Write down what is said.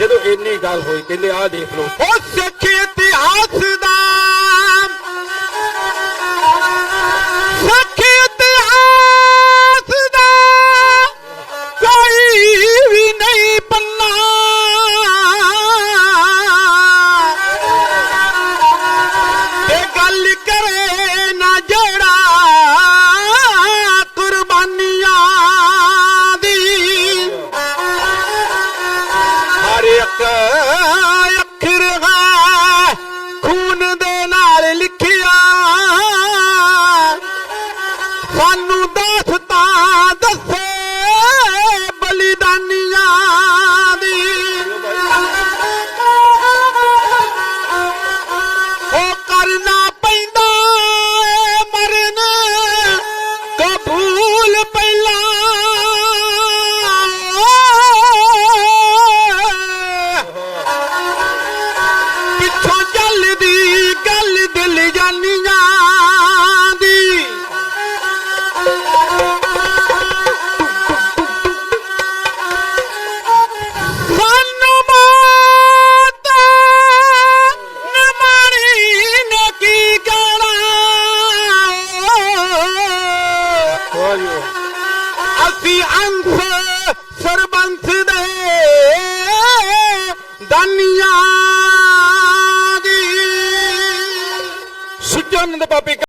ਜਦੋਂ ਇੰਨੀ ਗੱਲ ਹੋਈ ਕਹਿੰਦੇ ਆਹ ਦੇਖ ਲਓ। ਉਹ ਸਿੱਖ ਇੱਕ ਅੱਖਰ ਹੈ ਖੂਨ ਦੇ ਨਾਲ ਲਿਖਿਆ। ਸਾਨੂੰ ਦਾਸਤਾਂ ਦੱਸੇ अशी अंश सर्वांश धनिया सुजानंद बाबी